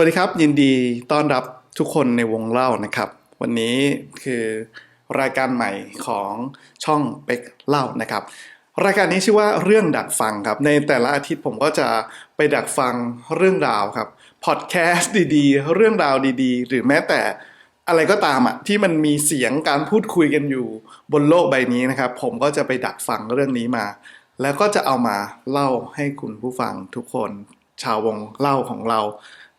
วัสดีครับ ยินดีต้อนรับทุกคนในวงเล่านะครับ วันนี้คือรายการใหม่ของช่องเป็กเล่านะครับ รายการนี้ชื่อว่าเรื่องดักฟังครับ ในแต่ละอาทิตย์ผมก็จะไปดักฟังเรื่องราวครับพอดแคสต์ดีๆ เรื่องราวดีๆ หรือแม้แต่อะไรก็ตามอะที่มันมีเสียงการพูดคุยกันอยู่บนโลกใบนี้นะครับ ผมก็จะไปดักฟังเรื่องนี้มา แล้วก็จะเอามาเล่าให้คุณผู้ฟังทุกคน ชาววงเล่าของเรา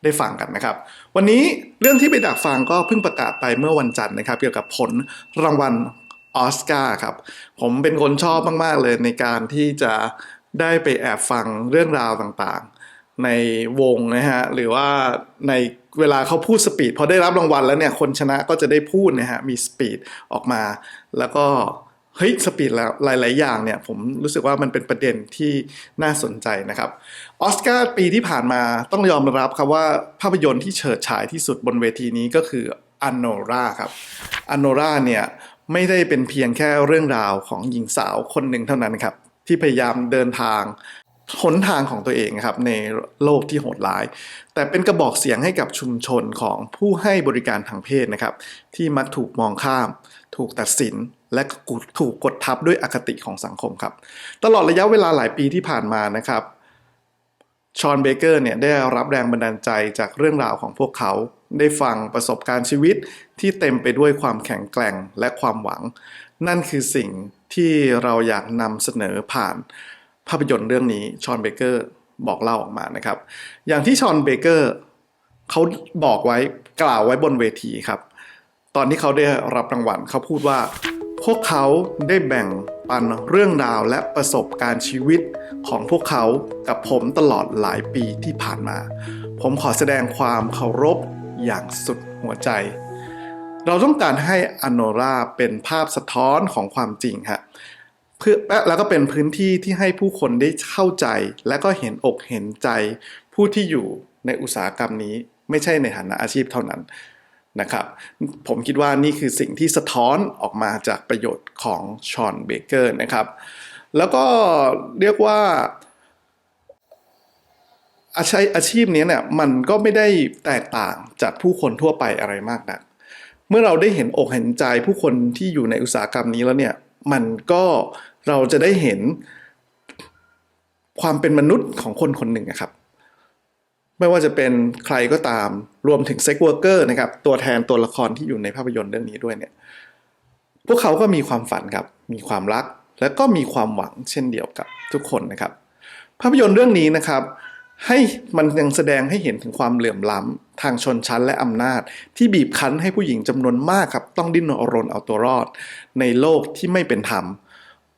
ได้ฟังกันนะครับ วันนี้เรื่องที่ไปดักฟังก็เพิ่งประกาศไปเมื่อวันจันทร์นะครับ เกี่ยวกับผลรางวัลออสการ์ครับ ผมเป็นคนชอบมาก ๆ เลยในการที่จะได้ไปแอบฟังเรื่องราวต่างๆ ในวงนะฮะ หรือว่าในเวลาเขาพูดสปีดพอได้รับรางวัลแล้วเนี่ยคนชนะก็จะได้พูดนะฮะมีสปีดออกมา แล้วก็ เฮ้ยสปีดแล้วหลาย ๆ อย่างเนี่ยผมรู้สึกว่ามันเป็นประเด็นที่น่าสนใจนะครับออสการ์ปีที่ผ่านมาต้องยอมรับครับว่าภาพยนตร์ที่เฉิดฉายที่สุดบนเวทีนี้ก็คืออันโนราครับอันโนราเนี่ยไม่ได้เป็นเพียงแค่เรื่องราวของหญิงสาวคนหนึ่งเท่านั้นครับที่พยายามเดินทางหนทางของตัวเองครับในโลกที่โหดร้าย แต่เป็นกระบอกเสียงให้กับชุมชนของผู้ให้บริการทางเพศนะครับ ที่มักถูกมองข้าม ถูกตัดสิน และถูกกดทับด้วยอคติของสังคมครับ ตลอดระยะเวลาหลายปีที่ผ่านมานะครับชอนเบเกอร์เนี่ยได้รับแรงบันดาลใจจากเรื่องราวของพวกเขา ได้ฟังประสบการณ์ชีวิตที่เต็มไปด้วยความแข็งแกร่งและความหวัง นั่นคือสิ่งที่เราอยากนำเสนอผ่านภาพยนตร์เรื่องนี้ชอนเบเกอร์บอกเล่าออกมานะครับ อย่างที่ชอนเบเกอร์เขาบอกไว้กล่าวไว้บนเวทีครับ ตอนที่เขาได้รับรางวัลเขาพูดว่า พวกเขาได้แบ่งปันเรื่องราวและประสบการณ์ชีวิตของพวกเขากับผมตลอดหลายปีที่ผ่านมา ผมขอแสดงความเคารพอย่างสุดหัวใจ เราต้องการให้อโนราเป็นภาพสะท้อนของความจริงฮะเพื่อแล้วก็เป็นพื้นที่ที่ให้ผู้คนได้เข้าใจ และก็เห็นอกเห็นใจ ผู้ที่อยู่ในอุตสาหกรรมนี้ไม่ใช่ในฐานะอาชีพเท่านั้น นะครับ ผมคิดว่านี่คือสิ่งที่สะท้อนออกมาจากประโยชน์ของชอนเบเกอร์นะครับ แล้วก็เรียกว่าอาชีพอาชีพนี้เนี่ยมันก็ไม่ได้แตกต่างจากผู้คนทั่วไปอะไรมากนัก เมื่อเราได้เห็นอกเห็นใจผู้คนที่อยู่ในอุตสาหกรรมนี้แล้วเนี่ยมันก็เราจะได้เห็นความเป็นมนุษย์ของคนคนหนึ่งนะครับ ไม่ว่าจะเป็นใครก็ตามรวมถึงเซ็กเวอร์เกอร์นะครับตัวแทนตัวละครที่อยู่ในภาพยนตร์เรื่องนี้ด้วยเนี่ยพวกเขาก็มีความฝันครับมีความรัก และก็มีความหวังเช่นเดียวกับทุกคนนะครับ ภาพยนตร์เรื่องนี้นะครับ ให้มันยังแสดงให้เห็นถึงความเหลื่อมล้ำทางชนชั้นและอำนาจ ที่บีบคั้นให้ผู้หญิงจำนวนมากครับ ต้องดิ้นรนเอาตัวรอด ในโลกที่ไม่เป็นธรรม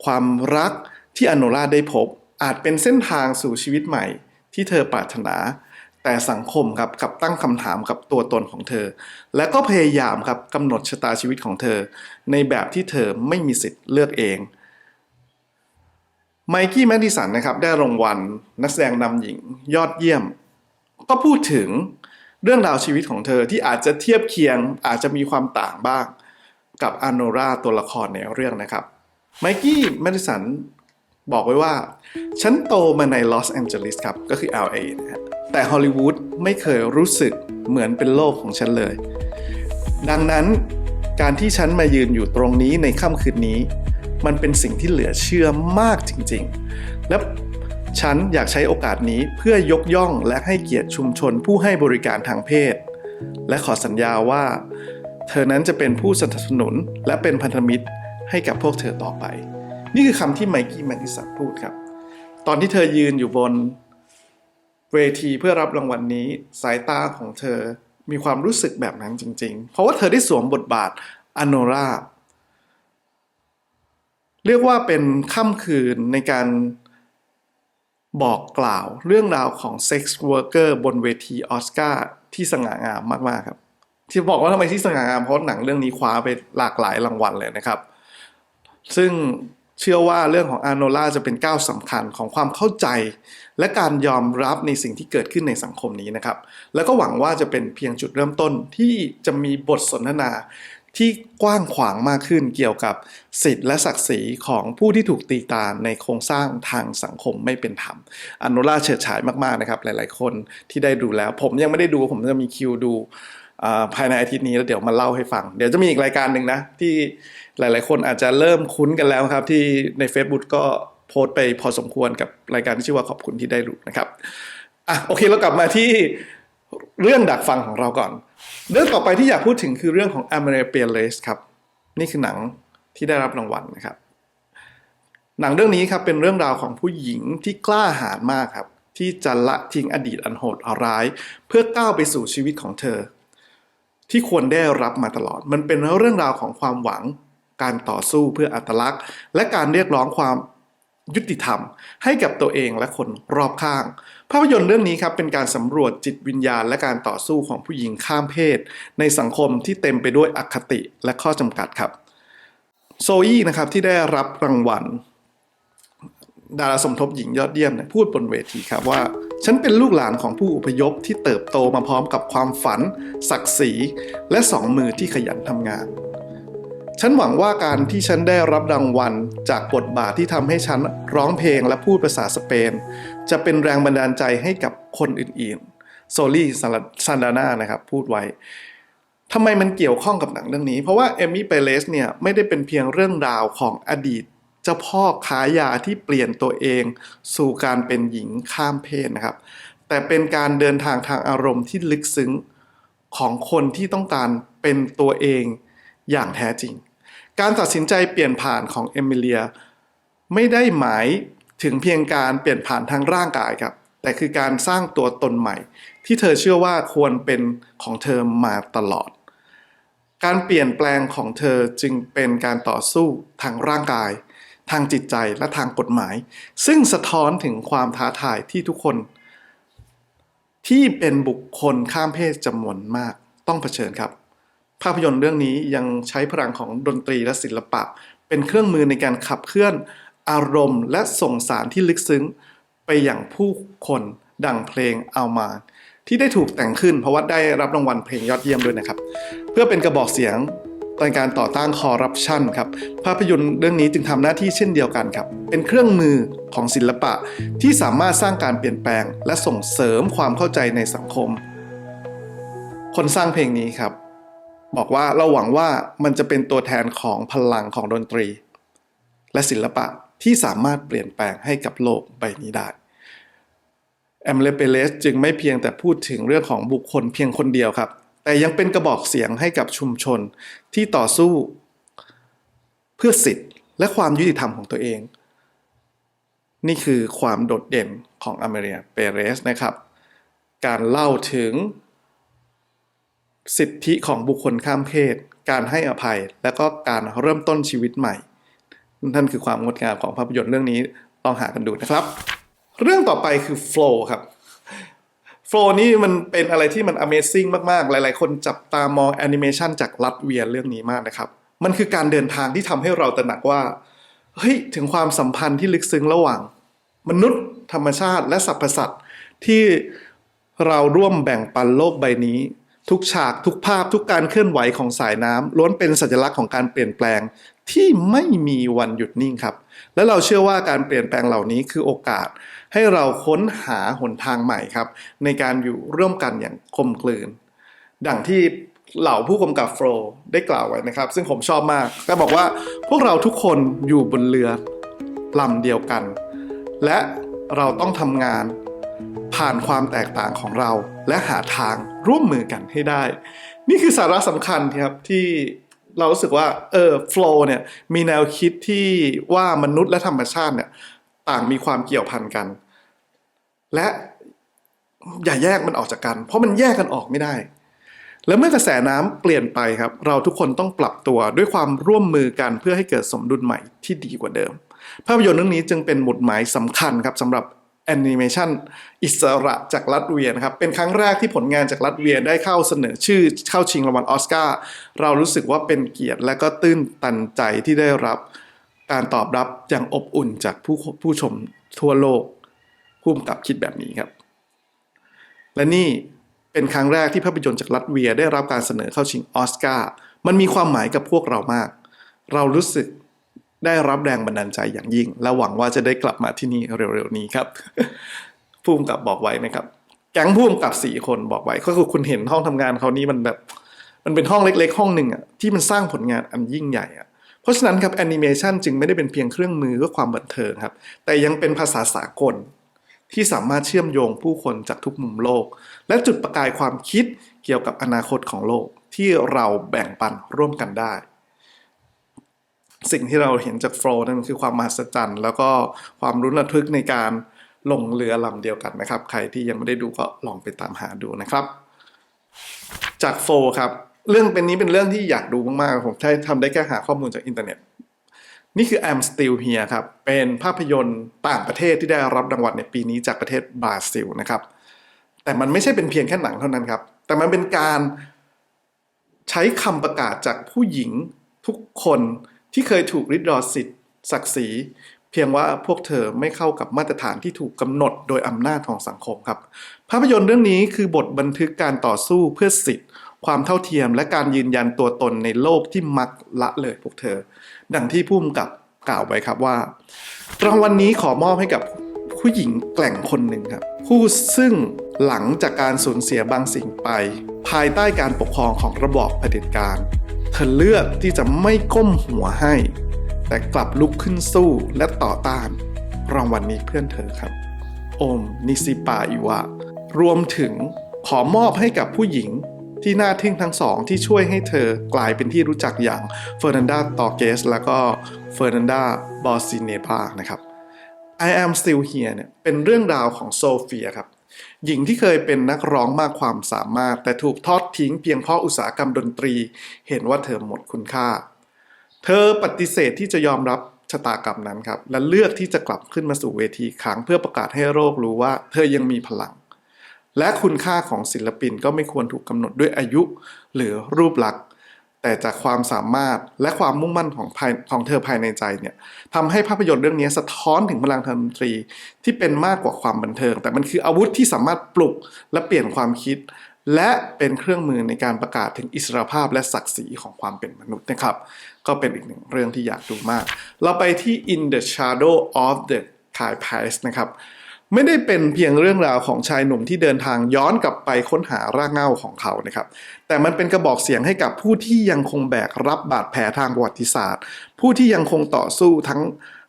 ความรักที่อโนราได้พบ อาจเป็นเส้นทางสู่ชีวิตใหม่ ที่เธอปรารถนา แต่สังคมครับกับตั้งคำถามกับตัวตนของเธอ และก็พยายามครับกำหนดชะตาชีวิตของเธอ ในแบบที่เธอไม่มีสิทธิ์เลือกเองไมกี้แมดิสันนะครับได้รางวัลนักแสดงนำหญิงยอดเยี่ยม ก็พูดถึงเรื่องราวชีวิตของเธอที่อาจจะเทียบเคียงอาจจะมีความต่างบ้าง กับอโนราตัวละครในเรื่องนะครับไมกี้แมดดิสันบอกไว้ว่า ฉันโตมาในลอสแอนเจลิสครับ ก็คือ LA นะฮะ แต่ฮอลลีวูดไม่เคยรู้สึกเหมือนเป็นโลกของฉันเลย ดังนั้นการที่ฉันมายืนอยู่ตรงนี้ในค่ำคืนนี้ มันเป็นสิ่งที่เหลือเชื่อมากจริงๆ และฉันอยากใช้โอกาสนี้เพื่อยกย่องและให้เกียรติชุมชนผู้ให้บริการทางเพศ และขอสัญญาว่า เธอนั้นจะเป็นผู้สนับสนุนและเป็นพันธมิตรให้กับพวกเธอต่อไป นี่คือคำที่ไมกี้แมดิสันพูดครับ ตอนที่เธอยืนอยู่บน เวทีเพื่อรับรางวัลนนี้สายตาของเธอมีความรู้สึกแบบนั้นจริง ๆ เพราะว่าเธอได้สวมบทบาทอโนราเรียกว่าเป็นค่ำคืนในการบอกกล่าวเรื่องราวของเซ็กซ์เวิร์กเกอร์บนเวทีออสการ์ที่สง่างามมากๆครับ ที่บอกว่าทำไมที่สง่างามเพราะหนังเรื่องนี้คว้าไปหลากหลายรางวัลเลยนะครับ ซึ่ง เชื่อว่าเรื่องของอาโนล่าจะเป็นก้าวสำคัญของความเข้าใจ และการยอมรับในสิ่งที่เกิดขึ้นในสังคมนี้นะครับ แล้วก็หวังว่าจะเป็นเพียงจุดเริ่มต้นที่จะมีบทสนทนาที่กว้างขวางมากขึ้นเกี่ยวกับสิทธิและศักดิ์ศรีของผู้ที่ถูกตีตาในโครงสร้างทางสังคมไม่เป็นธรรมอนุราเฉิดฉายมากๆนะครับ หลายๆคนที่ได้ดูแล้ว ผมยังไม่ได้ดูผมจะมีคิวดู ภายในอาทิตย์นี้แล้วเดี๋ยวมาเล่าให้ฟัง เดี๋ยวจะมีอีกรายการหนึ่งนะ ที่หลาย ๆ คนอาจจะเริ่มคุ้นกันแล้วครับ ที่ใน Facebook ก็โพสต์ไปพอสมควรกับรายการที่ชื่อว่าขอบคุณที่ได้รู้นะครับอะโอเคเรากลับมาที่เรื่องดักฟังของเราก่อน เรื่องต่อไปที่อยากพูดถึงคือเรื่องของ a m e r i c a Race ครับ นี่คือหนังที่ได้รับรางวัลนะครับ หนังเรื่องนี้ครับเป็นเรื่องราวของผู้หญิงที่กล้าหาญมากครับ ที่จะละทิ้งอดีตอันโหดร้าย เพื่อก้าวไปสู่ชีวิตของเธอ ที่ควรได้รับมาตลอด มันเป็นเรื่องราวของความหวัง การต่อสู้เพื่ออัตลักษณ์ และการเรียกร้องความยุติธรรม ให้กับตัวเองและคนรอบข้าง ภาพยนตร์เรื่องนี้ครับเป็นการสำรวจจิตวิญญาณ และการต่อสู้ของผู้หญิงข้ามเพศ ในสังคมที่เต็มไปด้วยอคติและข้อจำกัดครับโซอี้นะครับที่ได้รับรางวัลดาราสมทบหญิงยอดเยี่ยมพูดบนเวทีครับว่า ฉันเป็นลูกหลานของผู้อพยพที่เติบโตมาพร้อมกับความฝัน ศักดิ์ศรี และสองมือที่ขยันทำงาน ฉันหวังว่าการที่ฉันได้รับรางวัล จากบทบาทที่ทำให้ฉันร้องเพลงและพูดภาษาสเปน จะเป็นแรงบันดาลใจให้กับคนอื่นๆ โซลี่ซันดาน่านะครับพูดไว้ทำไมมันเกี่ยวข้องกับหนังเรื่องนี้ เพราะว่าเอมี่เปเลสเนี่ยไม่ได้เป็นเพียงเรื่องราวของอดีต เจ้าพ่อค้ายาที่เปลี่ยนตัวเอง สู่การเป็นหญิงข้ามเพศนะครับ แต่เป็นการเดินทางทางอารมณ์ที่ลึกซึ้งของคนที่ต้องการเป็นตัวเองอย่างแท้จริง การตัดสินใจเปลี่ยนผ่านของเอมิเลีย ไม่ได้หมายถึงเพียงการเปลี่ยนผ่านทางร่างกายครับ แต่คือการสร้างตัวตนใหม่ ที่เธอเชื่อว่าควรเป็นของเธอมาตลอด การเปลี่ยนแปลงของเธอจึงเป็นการต่อสู้ทางร่างกาย ทางจิตใจและทางกฎหมาย ซึ่งสะท้อนถึงความท้าทายที่ทุกคน ที่เป็นบุคคลข้ามเพศจำนวนมากต้องเผชิญครับ ภาพยนตร์เรื่องนี้ยังใช้พลังของดนตรีและศิลปะ เป็นเครื่องมือในการขับเคลื่อนอารมณ์และส่งสารที่ลึกซึ้ง ไปอย่างผู้คนดังเพลงเอามาที่ได้ถูกแต่งขึ้นเพราะว่าได้รับรางวัลเพลงยอดเยี่ยมด้วยนะครับ เพื่อเป็นกระบอกเสียง ในการต่อต้านคอร์รัปชันครับภาพยนตร์เรื่องนี้จึงทำหน้าที่เช่นเดียวกันครับ เป็นเครื่องมือของศิลปะที่สามารถสร้างการเปลี่ยนแปลง และส่งเสริมความเข้าใจในสังคม คนสร้างเพลงนี้ครับ บอกว่าเราหวังว่ามันจะเป็นตัวแทนของพลังของดนตรี และศิลปะที่สามารถเปลี่ยนแปลงให้กับโลกใบนี้ได้แอมเลเปเลสจึงไม่เพียงแต่พูดถึงเรื่องของบุคคลเพียงคนเดียวครับ แต่ยังเป็นกระบอกเสียงให้กับชุมชนที่ต่อสู้เพื่อสิทธิ์และความยุติธรรมของตัวเอง นี่คือความโดดเด่นของอเมริกาเปเรสนะครับ การเล่าถึงสิทธิของบุคคลข้ามเพศ การให้อภัย และก็การเริ่มต้นชีวิตใหม่ นั่นคือความงดงามของภาพยนตร์เรื่องนี้ลองหากันดูนะครับ เรื่องต่อไปคือ Flow ครับ Flow นี่มันเป็นอะไรที่มัน Amazing มากๆ หลายๆ คนจับตามองแอนิเมชันจากลัตเวียเรื่องนี้มากนะครับ มันคือการเดินทางที่ทำให้เราตระหนักว่า เฮ้ย ถึงความสัมพันธ์ที่ลึกซึ้งระหว่าง มนุษย์ธรรมชาติและสรรพสัตว์ที่เราร่วมแบ่งปันโลกใบนี้ ทุกฉากทุกภาพทุกการเคลื่อนไหวของสายน้ำล้วนเป็นสัญลักษณ์ของการเปลี่ยนแปลงที่ไม่มีวันหยุดนิ่งครับ และเราเชื่อว่าการเปลี่ยนแปลงเหล่านี้คือโอกาส ให้เราค้นหาหนทางใหม่ครับ ในการอยู่ร่วมกันอย่างกลมกลืน ดังที่เหล่าผู้กำกับโฟลได้กล่าวไว้นะครับ ซึ่งผมชอบมาก ก็บอกว่าพวกเราทุกคนอยู่บนเรือลำเดียวกัน และเราต้องทำงานผ่านความแตกต่างของเรา และหาทางร่วมมือกันให้ได้ นี่คือสาระสำคัญครับที่เรารู้สึกว่าเออโฟล์เนี่ยมีแนวคิดที่ว่ามนุษย์และธรรมชาติเนี่ย ต่างมีความเกี่ยวพันกัน และอย่าแยกมันออกจากกัน เพราะมันแยกกันออกไม่ได้ แล้วเมื่อกระแสน้ำเปลี่ยนไปครับ เราทุกคนต้องปรับตัวด้วยความร่วมมือกันเพื่อให้เกิดสมดุลใหม่ที่ดีกว่าเดิม ภาพยนตร์เรื่องนี้จึงเป็นหมุดหมายสำคัญครับสำหรับแอนิเมชันอิสระจากรัสเวียนะครับ เป็นครั้งแรกที่ผลงานจากรัสเวียได้เข้าเสนอชื่อเข้าชิงรางวัลออสการ์เรารู้สึกว่าเป็นเกียรติและก็ตื้นตันใจที่ได้รับ การตอบรับอย่างอบอุ่นจากผู้ผู้ชมทั่วโลกผู้กำกับคิดแบบนี้ครับ และนี่เป็นครั้งแรกที่ภาพยนตร์จากรัสเวียได้รับการเสนอเข้าชิงออสการ์มันมีความหมายกับพวกเรามาก เรารู้สึกได้รับแรงบันดาลใจอย่างยิ่ง และหวังว่าจะได้กลับมาที่นี่เร็วๆนี้ครับผู้กำกับบอกไว้นะครับแก๊งผู้กำกับสี่คนบอกไว้ก็คือคุณเห็นห้องทำงานเขานี่มันแบบ มันเป็นห้องเล็ก ๆ ห้องหนึ่งอะที่มันสร้างผลงานอันยิ่งใหญ่อะ เพราะฉะนั้นครับแอนิเมชันจึงไม่ได้เป็นเพียงเครื่องมือเพื่อความบันเทิงครับ แต่ยังเป็นภาษาสากล ที่สามารถเชื่อมโยงผู้คนจากทุกมุมโลก และจุดประกายความคิดเกี่ยวกับอนาคตของโลกที่เราแบ่งปันร่วมกันได้ สิ่งที่เราเห็นจากโฟล์นั่นคือความมหัศจรรย์ แล้วก็ความรุนระทึกในการลงเรือลำเดียวกันนะครับ ใครที่ยังไม่ได้ดูก็ลองไปตามหาดูนะครับ จากโฟล์ครับ เรื่องเป็นนี้เป็นเรื่องที่อยากดูมากๆผมแค่ทำได้แค่หาข้อมูลจากอินเทอร์เน็ต นี่คือ I'm Still Here ครับ เป็นภาพยนตร์ต่างประเทศที่ได้รับรางวัลในปีนี้จากประเทศบราซิลนะครับ แต่มันไม่ใช่เป็นเพียงแค่หนังเท่านั้นครับ แต่มันเป็นการใช้คำประกาศจากผู้หญิงทุกคนที่เคยถูกริดรอสิทธิ์ศักดิ์ศรีเพียงว่าพวกเธอไม่เข้ากับมาตรฐานที่ถูกกำหนดโดยอำนาจของสังคมครับ ภาพยนตร์เรื่องนี้คือบทบันทึกการต่อสู้เพื่อสิทธิ์ ความเท่าเทียม และการยืนยันตัวตนในโลกที่มักละเลยพวกเธอ ดังที่ผู้กำกับกล่าวไว้ครับว่ารางวัลนนี้ขอมอบให้กับผู้หญิงแกล่งคนหนึ่งครับ ผู้ซึ่งหลังจากการสูญเสียบางสิ่งไป ภายใต้การปกครองของระบอบเผด็จการ เธอเลือกที่จะไม่ก้มหัวให้ แต่กลับลุกขึ้นสู้และต่อต้าน รางวัลนนี้เพื่อนเธอครับ โอมนิซิปาอิวะ รวมถึงขอมอบให้กับผู้หญิง ที่น่าทึ่งทั้งสองที่ช่วยให้เธอกลายเป็นที่รู้จักอย่างเฟอร์นันดาตอเกสแล้วก็เฟอร์นันดาบอสซิเนปานะครับ I am still here เนี่ยเป็นเรื่องราวของโซเฟียครับหญิงที่เคยเป็นนักร้องมากความสามารถ แต่ถูกทอดทิ้งเพียงเพราะอุตสาหกรรมดนตรี เห็นว่าเธอหมดคุณค่า เธอปฏิเสธที่จะยอมรับชะตากรรมนั้นครับ และเลือกที่จะกลับขึ้นมาสู่เวทีครั้งเพื่อประกาศให้โลกรู้ว่า เธอยังมีพลัง และคุณค่าของศิลปินก็ไม่ควรถูกกำหนดด้วยอายุ หรือรูปลักษณ์ แต่จากความสามารถและความมุ่งมั่นของภายของเธอภายในใจเนี่ยทำให้ภาพยนตร์เรื่องนี้สะท้อนถึงพลังทางดนตรีที่เป็นมากกว่าความบันเทิง แต่มันคืออาวุธที่สามารถปลุกและเปลี่ยนความคิด และเป็นเครื่องมือในการประกาศถึงอิสรภาพและศักดิ์ศรีของความเป็นมนุษย์นะครับ ก็เป็นอีกหนึ่งเรื่องที่อยากดูมาก เราไปที่ In the Shadow of the Kai p a s นะครับ ไม่ได้เป็นเพียงเรื่องราวของชายหนุ่มที่เดินทางย้อนกลับไปค้นหารากเหง้าของเขานะครับ แต่มันเป็นกระบอกเสียงให้กับผู้ที่ยังคงแบกรับบาดแผลทางประวัติศาสตร์ ผู้ที่ยังคงต่อสู้ทั้ง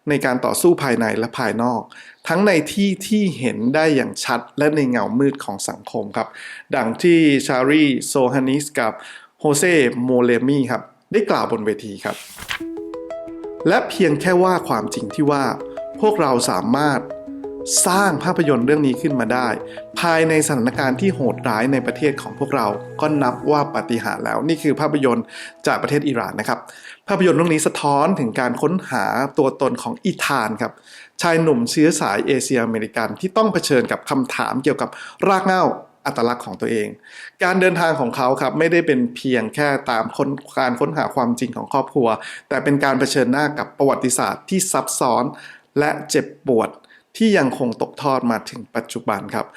ในการต่อสู้ภายในและภายนอก ทั้งในที่ที่เห็นได้อย่างชัดและในเงามืดของสังคมครับ ดังที่ชารีโซฮานิสกับโฮเซโมเลมีครับได้กล่าวบนเวทีครับ และเพียงแค่ว่าความจริงที่ว่า พวกเราสามารถ สร้างภาพยนตร์เรื่องนี้ขึ้นมาได้ ภายในสถานการณ์ที่โหดร้ายในประเทศของพวกเรา ก็นับว่าปาฏิหาริย์แล้ว นี่คือภาพยนตร์จากประเทศอิหร่านนะครับ ภาพยนตร์เรื่องนี้สะท้อนถึงการค้นหาตัวตนของอีธานครับชายหนุ่มเชื้อสายเอเชียอเมริกันที่ต้องเผชิญกับคำถามเกี่ยวกับรากเหง้าอัตลักษณ์ของตัวเอง การเดินทางของเขาครับไม่ได้เป็นเพียงแค่ตามค้นการค้นหาความจริงของครอบครัว แต่เป็นการเผชิญหน้ากับประวัติศาสตร์ที่ซับซ้อนและเจ็บปวด ที่ยังคงตกทอดมาถึงปัจจุบันครับ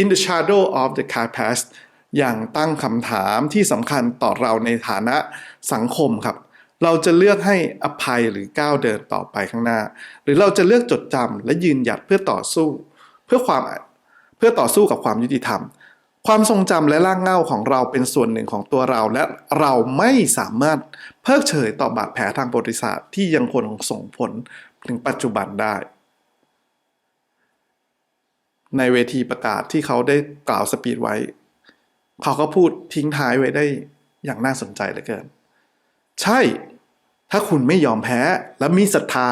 In the Shadow of the Car Past อย่างตั้งคำถามที่สำคัญต่อเราในฐานะสังคมครับ เราจะเลือกให้อภัยหรือก้าวเดินต่อไปข้างหน้า หรือเราจะเลือกจดจำและยืนหยัดเพื่อต่อสู้ เพื่อความเพื่อต่อสู้กับความยุติธรรม ความทรงจำและร่างเงาของเราเป็นส่วนหนึ่งของตัวเรา และเราไม่สามารถเพิกเฉยต่อบาดแผลทางประวัติศาสตร์ที่ยังคงส่งผลถึงปัจจุบันได้ ในเวทีประกาศที่เขาได้กล่าวสปีดไว้ เขาก็พูดทิ้งท้ายไว้ได้อย่างน่าสนใจเหลือเกิน ใช่ ถ้าคุณไม่ยอมแพ้และมีศรัทธา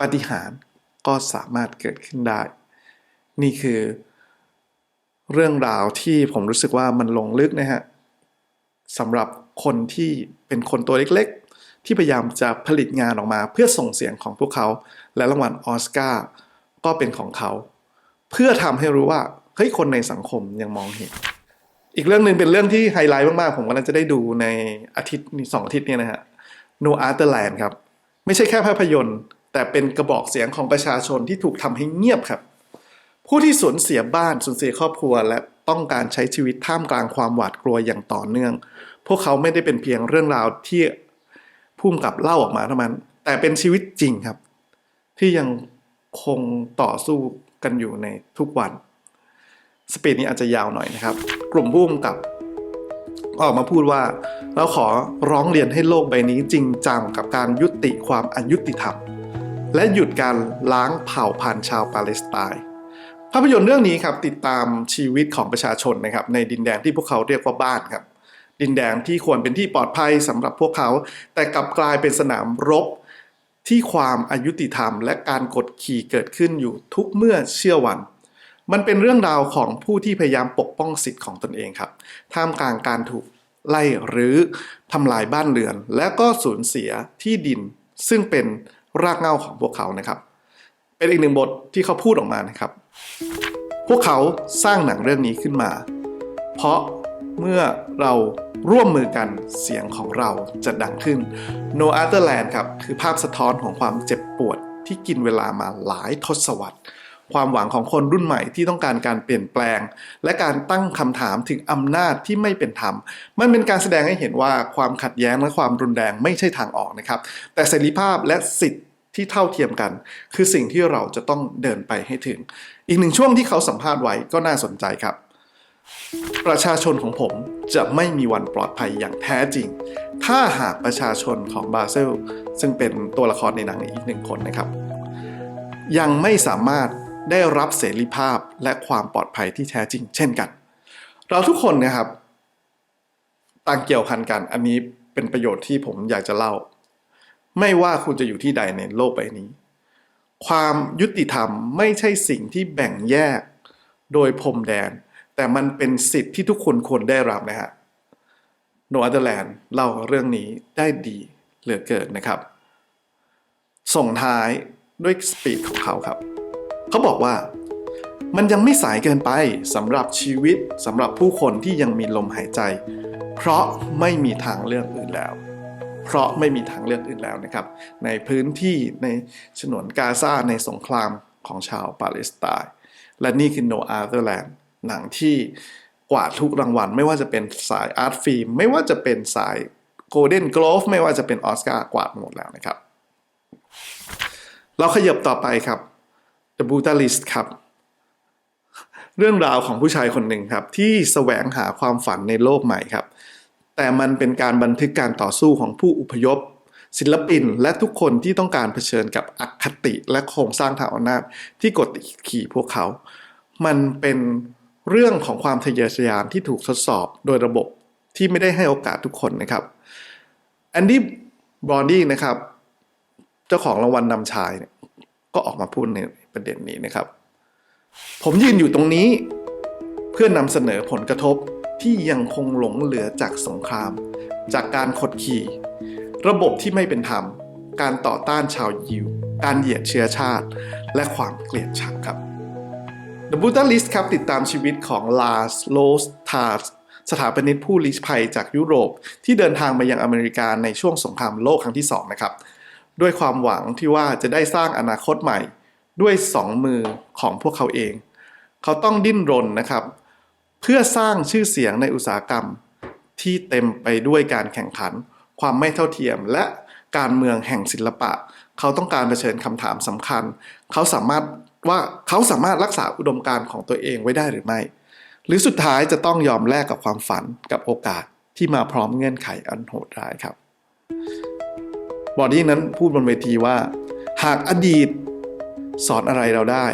ปฏิหารก็สามารถเกิดขึ้นได้ นี่คือ เรื่องราวที่ผมรู้สึกว่ามันลงลึกนะฮะสำหรับคนที่เป็นคนตัวเล็กๆ ที่พยายามจะผลิตงานออกมาเพื่อส่งเสียงของพวกเขา และรางวัลออสการ์ก็เป็นของเขา เพื่อทำให้รู้ว่าเฮ้ยคนในสังคมยังมองเห็น อีกเรื่องหนึ่งเป็นเรื่องที่ไฮไลท์มากๆ ผมกำลังจะได้ดูในอาทิตย์สองอาทิตย์นี้นะฮะ No Other Land ครับ ไม่ใช่แค่ภาพยนตร์ แต่เป็นกระบอกเสียงของประชาชนที่ถูกทำให้เงียบครับ ผู้ที่สูญเสียบ้านสูญเสียครอบครัว และต้องการใช้ชีวิตท่ามกลางความหวาดกลัวอย่างต่อเนื่องพพวกเขาไม่ได้เป็นเพียงเรื่องราวที่พุ่มกับเล่าออกมาเท่านั้น แต่เป็นชีวิตจริงครับ ที่ยังคงต่อสู้ กันอยู่ในทุกวัน สปีดนี้อาจจะยาวหน่อยนะครับ กลุ่มพุ่มกับออกมาพูดว่าเราขอร้องเรียนให้โลกใบนี้จริงจังกับการยุติความอายุติธรรม และหยุดการล้างเผ่าพันธุ์ชาวปาเลสไตน์ภาพยนตร์เรื่องนี้ครับติดตามชีวิตของประชาชนนะครับในดินแดนที่พวกเขาเรียกว่าบ้านครับดินแดนที่ควรเป็นที่ปลอดภัยสำหรับพวกเขา แต่กลับกลายเป็นสนามรบ ที่ความอายุติธรรม และการกดขี่เกิดขึ้นอยู่ทุกเมื่อเชื่อวัน มันเป็นเรื่องราวของผู้ที่พยายามปกป้องสิทธิ์ของตนเองครับ ท่ามกลางการถูกไล่หรือทำลายบ้านเรือน และก็สูญเสียที่ดิน ซึ่งเป็นรากเหง้าของพวกเขานะครับ เป็นอีกหนึ่งบทที่เขาพูดออกมานะครับ พวกเขาสร้างหนังเรื่องนี้ขึ้นมา เพราะ เมื่อเราร่วมมือกันเสียงของเราจะดังขึ้น No Other Land ครับ คือภาพสะท้อนของความเจ็บปวดที่กินเวลามาหลายทศวรรษ ความหวังของคนรุ่นใหม่ที่ต้องการการเปลี่ยนแปลง และการตั้งคำถามถึงอำนาจที่ไม่เป็นธรรม มันเป็นการแสดงให้เห็นว่าความขัดแย้งและความรุนแรงไม่ใช่ทางออกนะครับ แต่เสรีภาพและสิทธิ์ที่เท่าเทียมกัน คือสิ่งที่เราจะต้องเดินไปให้ถึง อีกหนึ่งช่วงที่เขาสัมภาษณ์ไว้ก็น่าสนใจครับ ประชาชนของผมจะไม่มีวันปลอดภัยอย่างแท้จริง ถ้าหากประชาชนของบราซิลซึ่งเป็นตัวละครในหนังอีกหนึ่งคนนะครับ ยังไม่สามารถได้รับเสรีภาพและความปลอดภัยที่แท้จริง เช่นกัน เราทุกคนนะครับต่างเกี่ยวพันกัน อันนี้เป็นประโยชน์ที่ผมอยากจะเล่า ไม่ว่าคุณจะอยู่ที่ใดในโลกใบนี้ ความยุติธรรมไม่ใช่สิ่งที่แบ่งแยกโดยพรมแดน แต่มันเป็นสิทธิ์ที่ทุกคนควรได้รับนะฮะโนอัตแลนด์เล่าเรื่องนี้ได้ดีเหลือเกินนะครับ ส่งท้ายด้วยสปีดของเขาครับ เขาบอกว่ามันยังไม่สายเกินไปสำหรับชีวิตสำหรับผู้คนที่ยังมีลมหายใจ เพราะไม่มีทางเลือกอื่นแล้ว เพราะไม่มีทางเลือกอื่นแล้วนะครับ ในพื้นที่ในฉนวนกาซาในสงครามของชาวปาเลสไตน์และนี่คือ No Other Land หนังที่กวาดทุกรางวัล ไม่ว่าจะเป็นสายอาร์ตฟิล์มไม่ว่าจะเป็นสายโกลเด้นกล v e ไม่ว่าจะเป็นออสการ์กวาดหมดแล้วนะครับ เราขยับต่อไปครับ The Brutalist ครับ เรื่องราวของผู้ชายคนหนึ่งครับ ที่แสวงหาความฝันในโลกใหม่ครับ แต่มันเป็นการบันทึกการต่อสู้ของผู้อพยพศิลปินและทุกคนที่ต้องการเผชิญกับอคติและโครงสร้างทางอำนาจที่กดขี่พวกเขา มันเป็น เรื่องของความทะเยอทะยานที่ถูกทดสอบโดยระบบที่ไม่ได้ให้โอกาสทุกคนนะครับแอนดี้บรอดี้นะครับ เจ้าของรางวัลนำชายเนี่ยก็ออกมาพูดในประเด็นนี้นะครับ ผมยืนอยู่ตรงนี้เพื่อนำเสนอผลกระทบที่ยังคงหลงเหลือจากสงคราม จากการขดขี่ ระบบที่ไม่เป็นธรรม การต่อต้านชาวยิว การเหยียดเชื้อชาติ และความเกลียดชังครับ The Brutalist ครับ ติดตามชีวิตของลาสโลสทาร์สถาปนิกผู้ลี้ภัยจากยุโรป ที่เดินทางมายังอเมริกาในช่วงสงครามโลกครั้งที่ 2 นะครับ ด้วยความหวังที่ว่าจะได้สร้างอนาคตใหม่ ด้วยสองมือของพวกเขาเอง เขาต้องดิ้นรนนะครับ เพื่อสร้างชื่อเสียงในอุตสาหกรรม ที่เต็มไปด้วยการแข่งขัน ความไม่เท่าเทียมและการเมืองแห่งศิลปะ เขาต้องการเผชิญคำถามสำคัญ เขาสามารถ ว่าเขาสามารถรักษาอุดมการณ์ของตัวเองไว้ได้หรือไม่ หรือสุดท้ายจะต้องยอมแลกกับความฝันกับโอกาสที่มาพร้อมเงื่อนไขอันโหดร้ายครับ บอดี้นั้นพูดบนเวทีว่า หากอดีตสอนอะไรเราได้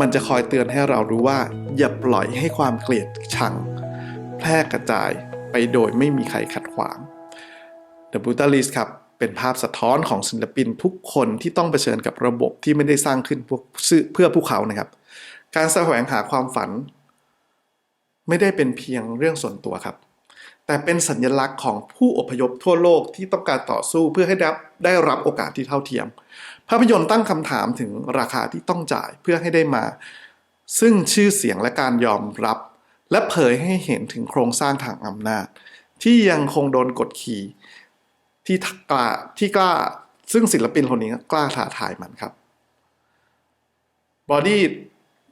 มันจะคอยเตือนให้เรารู้ว่า อย่าปล่อยให้ความเกลียดชัง แพร่กระจายไปโดยไม่มีใครขัดขวาง The Brutalist ครับ เป็นภาพสะท้อนของศิลปินทุกคนที่ต้องเผชิญกับระบบที่ไม่ได้สร้างขึ้นเพื่อพวกเขานะครับ การแสวงหาความฝัน ไม่ได้เป็นเพียงเรื่องส่วนตัวครับ แต่เป็นสัญลักษณ์ของผู้อพยพทั่วโลกที่ต้องการต่อสู้เพื่อให้ได้ได้รับโอกาสที่เท่าเทียม ภาพยนตร์ตั้งคำถามถึงราคาที่ต้องจ่ายเพื่อให้ได้มา ซึ่งชื่อเสียงและการยอมรับ และเผยให้เห็นถึงโครงสร้างทางอำนาจ ที่ยังคงโดนกดขี่ ที่กล้าที่กล้าซึ่งศิลปินคนนี้กล้าท้าทายมันครับบอดี้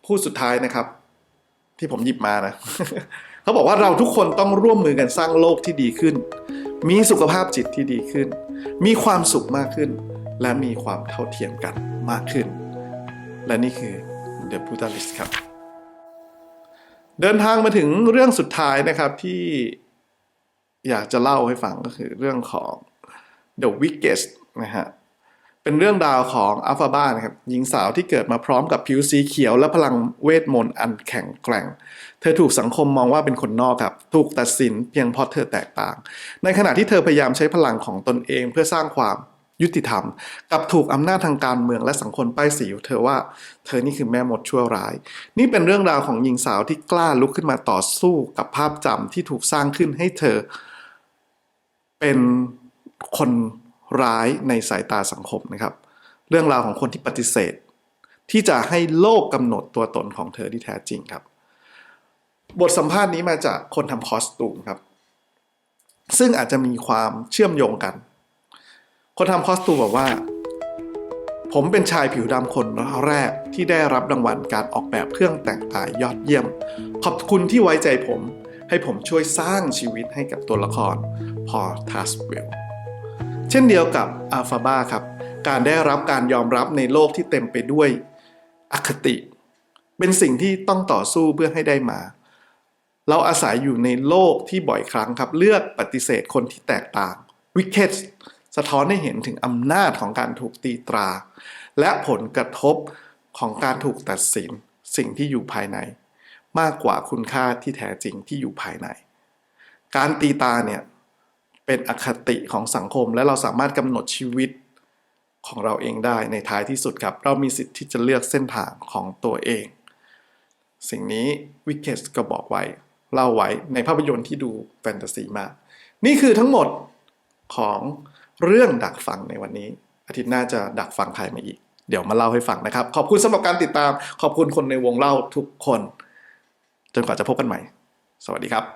พูดสุดท้ายนะครับ ที่ผมหยิบมานะเขาบอกว่าเราทุกคนต้องร่วมมือกันสร้างโลกที่ดีขึ้น มีสุขภาพจิตที่ดีขึ้น มีความสุขมากขึ้น และมีความเท่าเทียมกันมากขึ้น และนี่คือ The Brutalist ครับ เดินทางมาถึงเรื่องสุดท้ายนะครับที่อยากจะเล่าให้ฟังก็คือเรื่องของ The Wicked นะฮะเป็นเรื่องราวของอัลฟาบ้านะครับหญิงสาวที่เกิดมาพร้อมกับผิวสีเขียวและพลังเวทมนต์อันแข็งแกร่ง เธอถูกสังคมมองว่าเป็นคนนอกครับ ถูกตัดสินเพียงเพราะเธอแตกต่าง ในขณะที่เธอพยายามใช้พลังของตนเองเพื่อสร้างความยุติธรรม กับถูกอำนาจทางการเมืองและสังคมป้ายสีอยู่เธอว่า เธอนี่คือแม่มดชั่วร้าย นี่เป็นเรื่องราวของหญิงสาวที่กล้าลุกขึ้นมาต่อสู้กับภาพจำที่ถูกสร้างขึ้นให้เธอ เป็น คนร้ายในสายตาสังคมนะครับ เรื่องราวของคนที่ปฏิเสธ ที่จะให้โลกกำหนดตัวตนของเธอที่แท้จริงครับ บทสัมภาษณ์นี้มาจากคนทำคอสตูมครับ ซึ่งอาจจะมีความเชื่อมโยงกัน คนทำคอสตูมบอกว่า ผมเป็นชายผิวดำคนแรกที่ได้รับรางวัลการออกแบบเครื่องแต่งกายยอดเยี่ยม ขอบคุณที่ไว้ใจผมให้ผมช่วยสร้างชีวิตให้กับตัวละครพอทัสเวล เช่นเดียวกับอัลฟาบ้าครับ การได้รับการยอมรับในโลกที่เต็มไปด้วยอคติ เป็นสิ่งที่ต้องต่อสู้เพื่อให้ได้มา เราอาศัยอยู่ในโลกที่บ่อยครั้งครับ เลือกปฏิเสธคนที่แตกต่าง Wicked สะท้อนให้เห็นถึงอำนาจของการถูกตีตรา และผลกระทบของการถูกตัดสินสิ่งที่อยู่ภายใน มากกว่าคุณค่าที่แท้จริงที่อยู่ภายใน การตีตาเนี่ย เป็นอคติของสังคม และเราสามารถกำหนดชีวิตของเราเองได้ในท้ายที่สุดครับ เรามีสิทธิ์ที่จะเลือกเส้นทางของตัวเอง สิ่งนี้วิกเกสก็บอกไว้ เล่าไว้ในภาพยนตร์ที่ดูแฟนตาซีมาก นี่คือทั้งหมดของเรื่องดักฟังในวันนี้ อาทิตย์หน้าจะดักฟังใครมาอีก เดี๋ยวมาเล่าให้ฟังนะครับ ขอบคุณสำหรับการติดตาม ขอบคุณคนในวงเล่าทุกคน จนกว่าจะพบกันใหม่ สวัสดีครับ